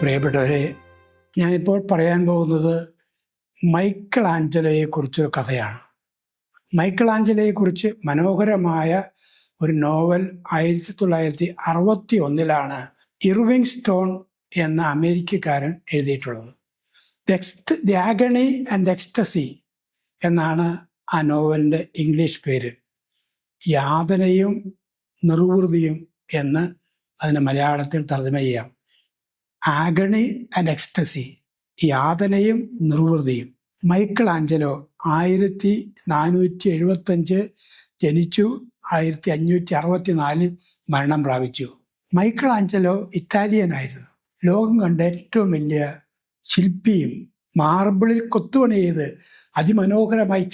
പ്രിയപ്പെട്ടവരെ ഞാനിപ്പോൾ പറയാൻ പോകുന്നത് മൈക്കിൾ ആഞ്ചലയെ കുറിച്ചൊരു കഥയാണ്. മൈക്കിൾ ആഞ്ചലോയെക്കുറിച്ച് മനോഹരമായ ഒരു നോവൽ ആയിരത്തി തൊള്ളായിരത്തി അറുപത്തി ഒന്നിലാണ് ഇർവിങ് സ്റ്റോൺ എന്ന അമേരിക്കക്കാരൻ എഴുതിയിട്ടുള്ളത്. ദെക്സ്റ്റ് ദി ആൻഡ് എക്സ്റ്റസി എന്നാണ് ആ നോവലിന്റെ ഇംഗ്ലീഷ് പേര്. യാതനയും നിർവൃതിയും എന്ന് അതിന് മലയാളത്തിൽ തർജമ ചെയ്യാം. ആഗണി ആൻഡ് എക്സ്റ്റസി യാതനയും നിർവൃതിയും. മൈക്കിൾ ആഞ്ചലോ ആയിരത്തി നാനൂറ്റി എഴുപത്തഞ്ച് ജനിച്ചു ആയിരത്തി അഞ്ഞൂറ്റി അറുപത്തി നാലിൽ മരണം പ്രാപിച്ചു. മൈക്കിൾ ആഞ്ചലോ ഇറ്റാലിയനായിരുന്നു. ലോകം കണ്ട ഏറ്റവും വലിയ ശില്പിയും മാർബിളിൽ കൊത്തുപണി ചെയ്ത് അതിമനോഹരമായി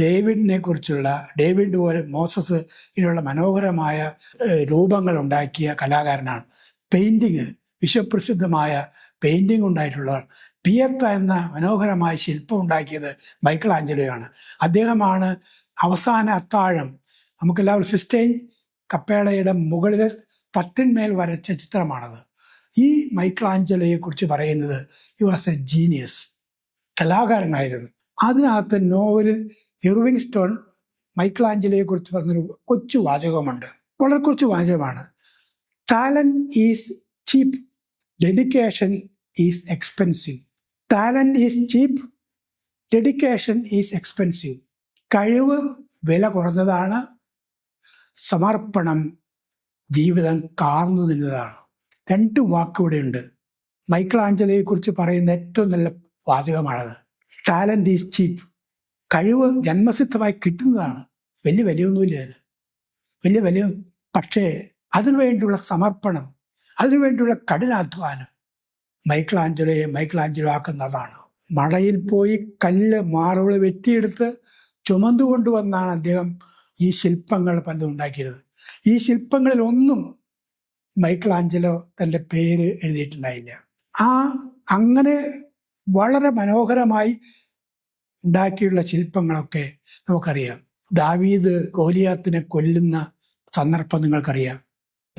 ഡേവിഡിനെ കുറിച്ചുള്ള ഡേവിഡ് പോലെ മോസസ് ഇതിനുള്ള മനോഹരമായ രൂപങ്ങൾ ഉണ്ടാക്കിയ കലാകാരനാണ്. പെയിന്റിങ് വിശ്വപ്രസിദ്ധമായ പെയിന്റിംഗ് ഉണ്ടായിട്ടുള്ള പിയത്ത എന്ന മനോഹരമായ ശില്പം ഉണ്ടാക്കിയത് മൈക്കിൾ ആഞ്ചലോയാണ് അദ്ദേഹമാണ് അവസാന അത്താഴം നമുക്കെല്ലാവരും സിസ്റ്റൈൻ കപ്പേളയുടെ മുകളിലെ തട്ടിന്മേൽ വരച്ച ചിത്രമാണത്. ഈ മൈക്കിൾ ആഞ്ചലോയെക്കുറിച്ച് പറയുന്നത് ഈ വാസ് എ ജീനിയസ് കലാകാരനായിരുന്നു. അതിനകത്ത് നോവലിൽ ഇർവിങ് സ്റ്റോൺ മൈക്കിൾ ആഞ്ചലോയെക്കുറിച്ച് പറഞ്ഞൊരു കൊച്ചു വാചകമുണ്ട് വളരെ കുറച്ച് വാചകമാണ്. Talent is cheap dedication is expensive talent is cheap dedication is expensive കഴിവ് വില കുറഞ്ഞതാണ്. സമർപ്പണം ജീവിതം കാർന്നു നിന്നതാണ്. രണ്ട് വാക്കിവിടെയുണ്ട് മൈക്കിൾ ആഞ്ചലോയെ കുറിച്ച് പറയുന്ന ഏറ്റവും നല്ല വാചകമാണത്. ടാലന്റ് ഈസ് ചീപ്പ് കഴിവ് ജന്മസിദ്ധമായി കിട്ടുന്നതാണ്. വലിയ വിലയൊന്നുമില്ല അതിന്. വലിയ വില പക്ഷേ അതിനുവേണ്ടിയുള്ള സമർപ്പണം അതിനുവേണ്ടിയുള്ള കഠിനാധ്വാനം മൈക്കിളാഞ്ചലോയെ മൈക്കിളാഞ്ചലോ ആക്കുന്നതാണ്. മടയിൽ പോയി കല്ല് മാറുകൾ വെട്ടിയെടുത്ത് ചുമന്നുകൊണ്ടുവന്നാണ് അദ്ദേഹം ഈ ശില്പങ്ങൾ പലതും ഉണ്ടാക്കിയത് ഈ ശില്പങ്ങളിൽ ഒന്നും മൈക്കിളാഞ്ചലോ തന്റെ പേര് എഴുതിയിട്ടുണ്ടായില്ല. ആ അങ്ങനെ വളരെ മനോഹരമായി ഉണ്ടാക്കിയുള്ള ശില്പങ്ങളൊക്കെ നമുക്കറിയാം. ദാവീദ് ഗോലിയാത്തിനെ കൊല്ലുന്ന സന്ദർഭം നിങ്ങൾക്കറിയാം.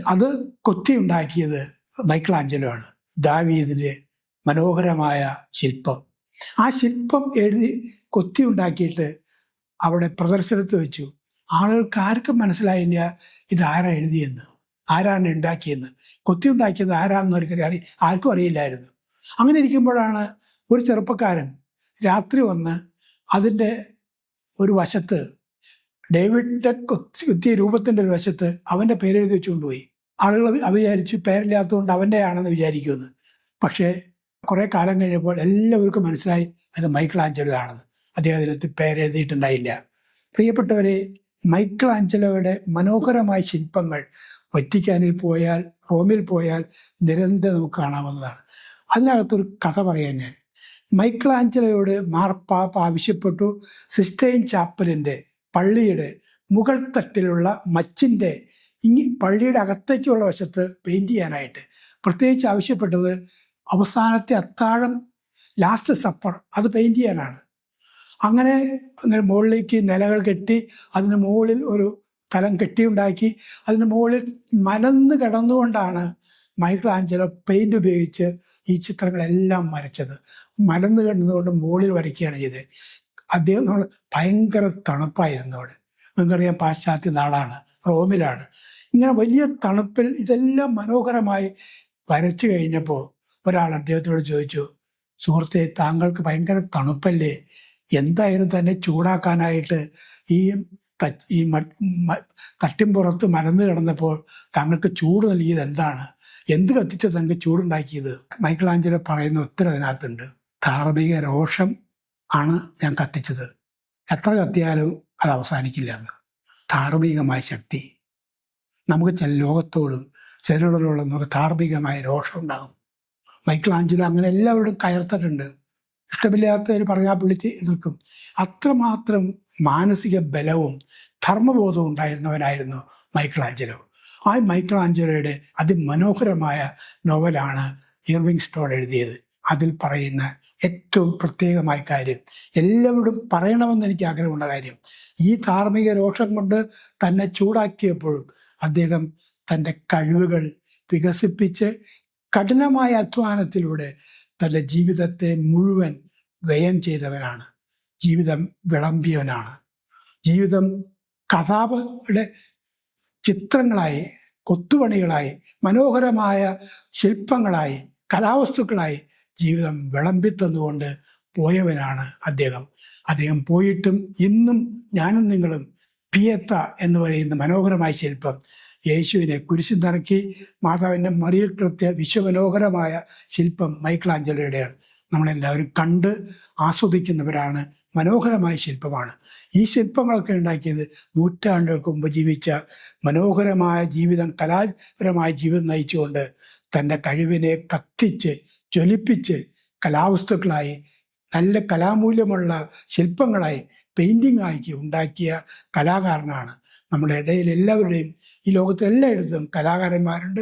അത് കൊത്തി ഉണ്ടാക്കിയത് മൈക്കിളാഞ്ചലോ ആണ് ദാവീദിന്റെ മനോഹരമായ ശില്പം. ആ ശില്പം എഴുതി കൊത്തി ഉണ്ടാക്കിയിട്ട് അവിടെ പ്രദർശനത്ത് വെച്ചു. ആളുകൾക്ക് ആർക്കും മനസ്സിലായില്ല ഇത് ആരാ എഴുതിയെന്ന് ആരാണ് ഉണ്ടാക്കിയെന്ന്. കൊത്തി ഉണ്ടാക്കിയത് ആരാണെന്ന് ഒരിക്കലും അറി ആർക്കും അറിയില്ലായിരുന്നു. അങ്ങനെ ഇരിക്കുമ്പോഴാണ് ഒരു ചെറുപ്പക്കാരൻ രാത്രി വന്ന് അതിന്റെ ഒരു വശത്ത് ഡേവിഡിന്റെ കുത്തി കുത്തിയ രൂപത്തിന്റെ ഒരു വശത്ത് അവന്റെ പേര് എഴുതി വെച്ചുകൊണ്ടുപോയി. ആളുകൾ വിചാരിച്ചു പേരില്ലാത്തതുകൊണ്ട് അവന്റെ ആണെന്ന് വിചാരിക്കുമെന്ന്. പക്ഷേ കുറേ കാലം കഴിഞ്ഞപ്പോൾ എല്ലാവർക്കും മനസ്സിലായി അത് മൈക്കിൾ ആഞ്ചലോ ആണെന്ന് അദ്ദേഹത്തിന് പേരെഴുതിയിട്ടുണ്ടായില്ല. പ്രിയപ്പെട്ടവരെ മൈക്കിൾ ആഞ്ചലോയുടെ മനോഹരമായ ശില്പങ്ങൾ വറ്റിക്കാനിൽ പോയാൽ റോമിൽ പോയാൽ നിരന്തരം നമുക്ക് കാണാവുന്നതാണ്. അതിനകത്തൊരു കഥ പറയാൻ ഞാൻ. മൈക്കിൾ ആഞ്ചലോയോട് മാർപ്പാപ്പ് ആവശ്യപ്പെട്ടു സിസ്റ്റൈൻ ചാപ്പലിന്റെ പള്ളിയുടെ മുകൾ തട്ടിലുള്ള മച്ചിന്റെ ഇങ്ങി പള്ളിയുടെ അകത്തേക്കുള്ള വശത്ത് പെയിന്റ് ചെയ്യാനായിട്ട്. പ്രത്യേകിച്ച് ആവശ്യപ്പെട്ടത് അവസാനത്തെ അത്താഴം ലാസ്റ്റ് സപ്പർ അത് പെയിന്റ് ചെയ്യാനാണ്. അങ്ങനെ അങ്ങനെ മുകളിലേക്ക് നിലകൾ കെട്ടി അതിന് മുകളിൽ ഒരു തലം കെട്ടിയുണ്ടാക്കി അതിന് മുകളിൽ മലന്ന് കിടന്നുകൊണ്ടാണ് മൈക്കിൾ ആഞ്ചലോ പെയിന്റ് ഉപയോഗിച്ച് ഈ ചിത്രങ്ങളെല്ലാം വരച്ചത്. മലന്ന് കിടന്നുകൊണ്ട് മുകളിൽ വരയ്ക്കുകയാണ് ചെയ്തത്. അദ്ദേഹം ഭയങ്കര തണുപ്പായിരുന്നു അവിടെ. നിങ്ങൾക്കറിയാം പാശ്ചാത്യ നാടാണ് റോമിലാണ്. ഇങ്ങനെ വലിയ തണുപ്പിൽ ഇതെല്ലാം മനോഹരമായി വരച്ചു കഴിഞ്ഞപ്പോൾ ഒരാൾ അദ്ദേഹത്തോട് ചോദിച്ചു സുഹൃത്തെ താങ്കൾക്ക് ഭയങ്കര തണുപ്പല്ലേ? എന്തായാലും തന്നെ ചൂടാക്കാനായിട്ട് ഈ ഈ തട്ടിമ്പുറത്ത് മലന്ന് കിടന്നപ്പോൾ താങ്കൾക്ക് ചൂട് നൽകിയത് എന്താണ്? എന്ത് കത്തിച്ച് താങ്കൾക്ക് ചൂടുണ്ടാക്കിയത്? മൈക്കിളാഞ്ചലോ പറയുന്ന ഉത്തരം അതിനകത്തുണ്ട്. ധാർമ്മിക രോഷം ആണ് ഞാൻ കത്തിച്ചത്. എത്ര കത്തിയാലും അത് അവസാനിക്കില്ല എന്ന്. ധാർമ്മികമായ ശക്തി. നമുക്ക് ചില ലോകത്തോടും ചിലരോടുള്ള നമുക്ക് ധാർമ്മികമായ രോഷം ഉണ്ടാകും. മൈക്കിൾ ആഞ്ചലോ അങ്ങനെ എല്ലാവരോടും കയർത്തിട്ടുണ്ട്. ഇഷ്ടമില്ലാത്തവർ പറഞ്ഞാൽ വിളിച്ച് നിൽക്കും. അത്രമാത്രം മാനസിക ബലവും ധർമ്മബോധവും ഉണ്ടായിരുന്നവനായിരുന്നു മൈക്കിൾ ആഞ്ചലോ ആ മൈക്കിൾ ആഞ്ചലോയുടെ അതിമനോഹരമായ നോവലാണ് ഇർവിങ് സ്റ്റോൺ എഴുതിയത്. അതിൽ പറയുന്ന ഏറ്റവും പ്രത്യേകമായ കാര്യം. എല്ലാവരും പറയണമെന്ന് എനിക്ക് ആഗ്രഹമുള്ള കാര്യം. ഈ ധാർമ്മിക രോഷം കൊണ്ട് തന്നെ ചൂടാക്കിയപ്പോഴും അദ്ദേഹം തന്റെ കഴിവുകൾ വികസിപ്പിച്ച് കഠിനമായ അധ്വാനത്തിലൂടെ തന്റെ ജീവിതത്തെ മുഴുവൻ വ്യയം ചെയ്തവനാണ്. ജീവിതം വിളമ്പിയവനാണ്. ജീവിതം കഥാപയുടെ ചിത്രങ്ങളായി കൊത്തുപണികളായി മനോഹരമായ ശില്പങ്ങളായി കലാവസ്തുക്കളായി ജീവിതം വിളമ്പിത്തന്നുകൊണ്ട് പോയവനാണ് അദ്ദേഹം. അദ്ദേഹം പോയിട്ടും ഇന്നും ഞാനും നിങ്ങളും പിയത്ത എന്ന് പറയുന്ന മനോഹരമായ ശില്പം. യേശുവിനെ കുരിശിൽ നിറക്കി മാതാവിന്റെ മറിയിൽ കൃത്യ വിശ്വമനോഹരമായ ശില്പം മൈക്കിളാഞ്ചലോയുടെയാണ് നമ്മളെല്ലാവരും കണ്ട് ആസ്വദിക്കുന്നവരാണ് മനോഹരമായ ശില്പമാണ്. ഈ ശില്പങ്ങളൊക്കെ ഉണ്ടാക്കിയത് നൂറ്റാണ്ടുകൾക്ക് മുമ്പ് ജീവിച്ച മനോഹരമായ ജീവിതം കലാപരമായ ജീവിതം നയിച്ചുകൊണ്ട് തന്റെ കഴിവിനെ കത്തിച്ച് ജ്വലിപ്പിച്ച് കലാവസ്തുക്കളായി നല്ല കലാമൂല്യമുള്ള ശില്പങ്ങളായി പെയിന്റിംഗ് ആക്കി ഉണ്ടാക്കിയ കലാകാരനാണ് നമ്മുടെ ഇടയിൽ എല്ലാവരുടെയും ഈ ലോകത്തിൽ എല്ലായിടത്തും കലാകാരന്മാരുണ്ട്.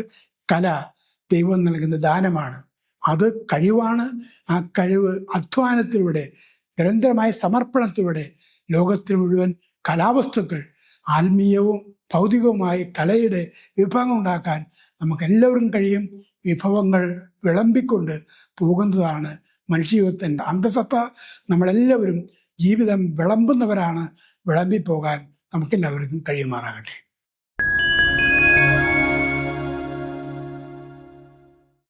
കല ദൈവം നൽകുന്ന ദാനമാണ്. അത് കഴിവാണ്. ആ കഴിവ് അധ്വാനത്തിലൂടെ നിരന്തരമായ സമർപ്പണത്തിലൂടെ ലോകത്തിൽ മുഴുവൻ കലാവസ്തുക്കൾ ആത്മീയവും ഭൗതികവുമായി കലയുടെ വിഭവം ഉണ്ടാക്കാൻ നമുക്കെല്ലാവരും കഴിയും. വിഭവങ്ങൾ വിളമ്പിക്കൊണ്ട് പോകുന്നതാണ് മനുഷ്യജീവിതത്തിന്റെ അന്തസത്ത. നമ്മളെല്ലാവരും ജീവിതം വിളമ്പുന്നവരാണ്. വിളമ്പിപ്പോകാൻ നമുക്കെല്ലാവർക്കും കഴിയുമാറാകട്ടെ.